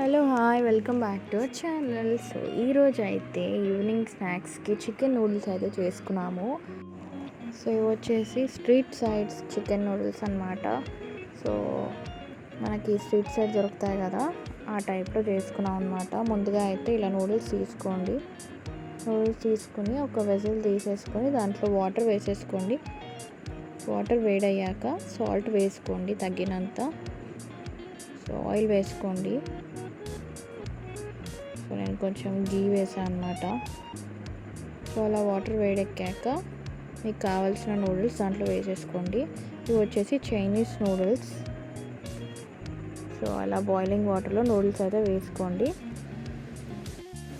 Hello hi welcome back to our channel. So ఈరోజు అయితే evening స్నాక్స్కి chicken noodles అయితే చేసుకున్నాము. సో ఇవి వచ్చేసి స్ట్రీట్ సైడ్స్ చికెన్ నూడిల్స్ అనమాట సో మనకి స్ట్రీట్ సైడ్ దొరుకుతాయి కదా ఆ టైప్లో చేసుకున్నాం అనమాట ముందుగా అయితే ఇలా నూడిల్స్ తీసుకోండి. నూడిల్స్ తీసుకుని ఒక వెజల్ తీసేసుకొని దాంట్లో వాటర్ వేసేసుకోండి. వాటర్ వేడయ్యాక సాల్ట్ వేసుకోండి తగ్గినంత సో ఆయిల్ వేసుకోండి. సో నేను కొంచెం గీ వేసాను అనమాట సో అలా వాటర్ వేడెక్కాక మీకు కావాల్సిన నూడిల్స్ దాంట్లో వేసేసుకోండి. ఇవి వచ్చేసి చైనీస్ నూడిల్స్. సో అలా బాయిలింగ్ వాటర్లో నూడిల్స్ అయితే వేసుకోండి.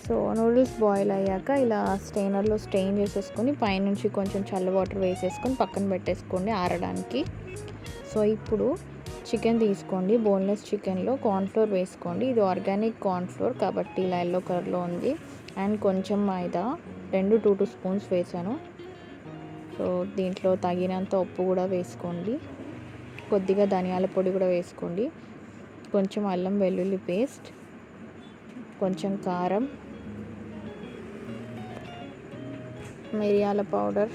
సో నూడిల్స్ బాయిల్ అయ్యాక ఇలా స్టెయినర్లో స్టెయిన్ చేసేసుకొని పైనుంచి కొంచెం చల్ల వాటర్ వేసేసుకొని పక్కన పెట్టేసుకోండి ఆరడానికి. సో ఇప్పుడు చికెన్ తీసుకోండి. బోన్లెస్ చికెన్లో కార్న్ఫ్లోర్ వేసుకోండి. ఇది ఆర్గానిక్ కార్న్ఫ్లోర్ కాబట్టి ఇలా ఎల్లో కలర్లో ఉంది. అండ్ కొంచెం మైదా రెండు టూ టూ స్పూన్స్ వేసాను. సో దీంట్లో తగినంత ఉప్పు కూడా వేసుకోండి. కొద్దిగా ధనియాల పొడి కూడా వేసుకోండి. కొంచెం అల్లం వెల్లుల్లి పేస్ట్ కొంచెం కారం మిరియాల పౌడర్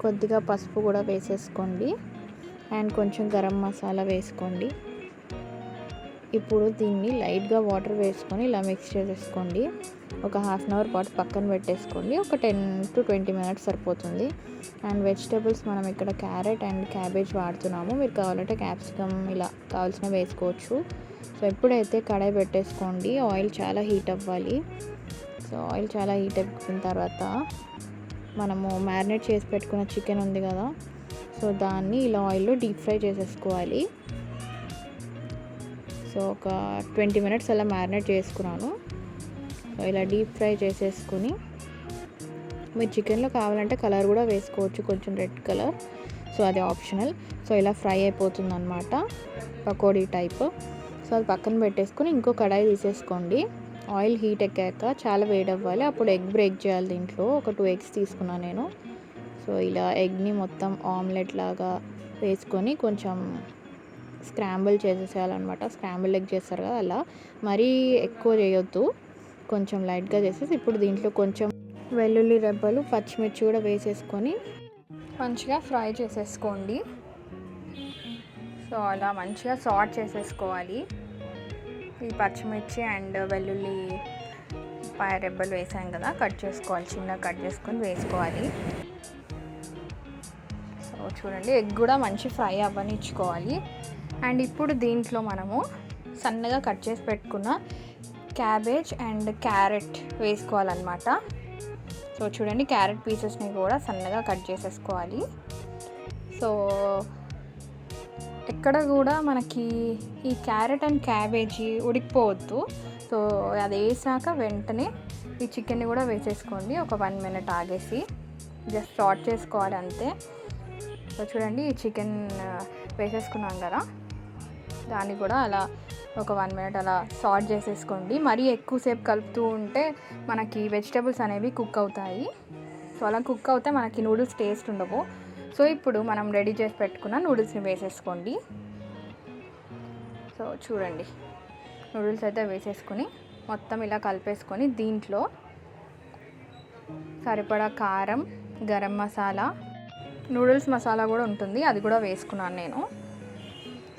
కొద్దిగా పసుపు కూడా వేసేసుకోండి. అండ్ కొంచెం గరం మసాలా వేసుకోండి. ఇప్పుడు దీన్ని లైట్గా వాటర్ వేసుకొని ఇలా మిక్స్ చేసేసుకోండి. ఒక హాఫ్ అన్ అవర్ పాటు పక్కన పెట్టేసుకోండి. ఒక టెన్ టు ట్వంటీ మినిట్స్ సరిపోతుంది. అండ్ వెజిటేబుల్స్ మనం ఇక్కడ క్యారెట్ అండ్ క్యాబేజ్ వాడుతున్నాము. మీరు కావాలంటే క్యాప్సికమ్ ఇలా కావాల్సిన వేసుకోవచ్చు. సో ఎప్పుడైతే కడాయి పెట్టేసుకోండి ఆయిల్ చాలా హీట్ అవ్వాలి. సో ఆయిల్ చాలా హీట్ అయిపోయిన తర్వాత మనము మ్యారినేట్ చేసి పెట్టుకున్న చికెన్ ఉంది కదా సో దాన్ని ఇలా ఆయిల్లో డీప్ ఫ్రై చేసేసుకోవాలి. సో ఒక ట్వంటీ మినిట్స్ అలా మ్యారినేట్ చేసుకున్నాను. సో ఇలా డీప్ ఫ్రై చేసేసుకుని మీరు చికెన్లో కావాలంటే కలర్ కూడా వేసుకోవచ్చు కొంచెం రెడ్ కలర్. సో అది ఆప్షనల్. సో ఇలా ఫ్రై అయిపోతుంది అనమాట పకోడీ టైప్. సో అది పక్కన పెట్టేసుకొని ఇంకో కడాయి తీసేసుకోండి. ఆయిల్ హీట్ ఎక్కాక చాలా వేడి అవ్వాలి అప్పుడు ఎగ్ బ్రేక్ చేయాలి దీంట్లో. ఒక టూ ఎగ్స్ తీసుకున్నాను నేను. సో ఇలా ఎగ్ని మొత్తం ఆమ్లెట్ లాగా వేసుకొని కొంచెం స్క్రాంబుల్ చేసేసేయాలన్నమాట. స్క్రాంబుల్ ఎగ్ చేస్తారు కదా అలా. మరీ ఎక్కువ చేయొద్దు. కొంచెం లైట్గా చేసేసి ఇప్పుడు దీంట్లో కొంచెం వెల్లుల్లి రెబ్బలు పచ్చిమిర్చి కూడా వేసేసుకొని మంచిగా ఫ్రై చేసేసుకోండి. సో అలా మంచిగా సాట్ చేసేసుకోవాలి. ఈ పచ్చిమిర్చి అండ్ వెల్లుల్లి పాయ రెబ్బలు వేసాం కదా. కట్ చేసుకోవాలి. చిన్నగా కట్ చేసుకొని వేసుకోవాలి. చూడండి. ఎగ్ కూడా మంచి ఫ్రై అవ్వనిచ్చుకోవాలి. అండ్ ఇప్పుడు దీంట్లో మనము సన్నగా కట్ చేసి పెట్టుకున్న క్యాబేజ్ అండ్ క్యారెట్ వేసుకోవాలన్నమాట. సో చూడండి క్యారెట్ పీసెస్ని కూడా సన్నగా కట్ చేసేసుకోవాలి. సో ఎక్కడ కూడా మనకి ఈ క్యారెట్ అండ్ క్యాబేజీ ఉడికిపోవద్దు. సో అది వేసాక వెంటనే ఈ చికెన్ని కూడా వేసేసుకోండి. ఒక వన్ మినిట్ ఆగేసి. జస్ట్ సాట్ చేసుకోవాలి అంతే. సో చూడండి చికెన్ వేసేసుకున్నాం కదా. దాన్ని కూడా అలా ఒక వన్ మినిట్ అలా సార్ట్ చేసేసుకోండి. మరీ ఎక్కువసేపు కలుపుతూ ఉంటే మనకి వెజిటేబుల్స్ అనేవి కుక్ అవుతాయి. సో అలా కుక్ అవుతే మనకి నూడిల్స్ టేస్ట్ ఉండవు. సో ఇప్పుడు మనం రెడీ చేసి పెట్టుకున్న నూడిల్స్ని వేసేసుకోండి. సో చూడండి నూడిల్స్ అయితే వేసేసుకొని మొత్తం ఇలా కలిపేసుకొని దీంట్లో సరిపడా కారం గరం మసాలా నూడిల్స్ మసాలా కూడా ఉంటుంది అది కూడా వేసుకున్నాను నేను.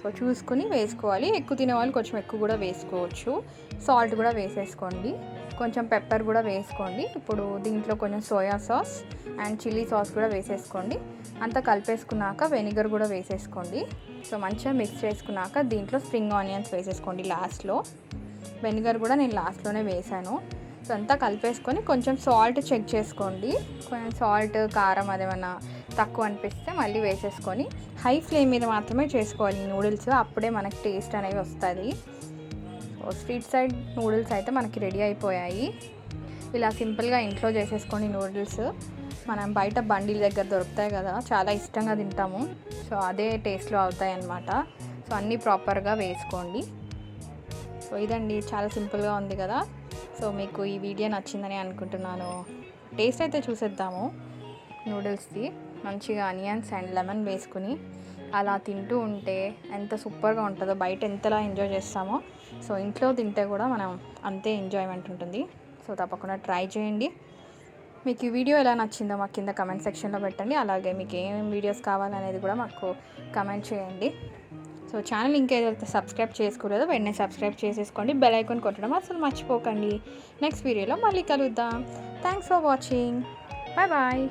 సో చూసుకుని వేసుకోవాలి. ఎక్కువ తినే వాళ్ళు కొంచెం ఎక్కువ కూడా వేసుకోవచ్చు. సాల్ట్ కూడా వేసేసుకోండి. కొంచెం పెప్పర్ కూడా వేసుకోండి. ఇప్పుడు దీంట్లో కొంచెం soya sauce and chilli sauce కూడా వేసేసుకోండి. అంతా కలిపేసుకున్నాక వెనిగర్ కూడా వేసేసుకోండి. సో మంచిగా మిక్స్ చేసుకున్నాక దీంట్లో స్ప్రింగ్ ఆనియన్స్ వేసేసుకోండి లాస్ట్లో. వెనిగర్ కూడా నేను లాస్ట్లోనే వేసాను. సో అంతా కలిపేసుకొని కొంచెం సాల్ట్ చెక్ చేసుకోండి. కొంచెం సాల్ట్ కారం అదేమన్నా తక్కువ అనిపిస్తే మళ్ళీ వేసేసుకొని హై ఫ్లేమ్ మీద మాత్రమే చేసుకోవాలి నూడిల్స్. అప్పుడే మనకి టేస్ట్ అనేవి వస్తుంది. సో స్ట్రీట్ సైడ్ నూడిల్స్ అయితే మనకి రెడీ అయిపోయాయి. ఇలా సింపుల్గా ఇంట్లో చేసేసుకోండి నూడిల్స్ మనం బయట బండిల దగ్గర దొరుకుతాయి కదా చాలా ఇష్టంగా తింటాము. సో అదే టేస్ట్లో అవుతాయి అన్నమాట సో అన్నీ ప్రాపర్గా వేసుకోండి. సో ఇదండి చాలా సింపుల్గా ఉంది కదా. సో మీకు ఈ వీడియో నచ్చిందని అనుకుంటున్నాను. టేస్ట్ అయితే చూసేద్దాము నూడిల్స్ది. మంచిగా అనియన్స్ అండ్ లెమన్ వేసుకుని అలా తింటూ ఉంటే ఎంత సూపర్గా ఉంటుందో బయట ఎంతలా ఎంజాయ్ చేస్తామో. సో ఇంట్లో తింటే కూడా మనం అంతే ఎంజాయ్మెంట్ ఉంటుంది. సో తప్పకుండా ట్రై చేయండి. మీకు ఈ వీడియో ఎలా నచ్చిందో మాకు కింద కమెంట్ సెక్షన్లో పెట్టండి. అలాగే మీకు ఏమేమి వీడియోస్ కావాలనేది కూడా మాకు కమెంట్ చేయండి. సో ఛానల్ ఇంకేదైతే సబ్స్క్రైబ్ చేసుకోలేదో వెంటనే సబ్స్క్రైబ్ చేసేసుకోండి. బెల్ ఐకాన్ కొట్టడం అసలు మర్చిపోకండి. నెక్స్ట్ వీడియోలో మళ్ళీ కలుద్దాం. Thanks for watching bye bye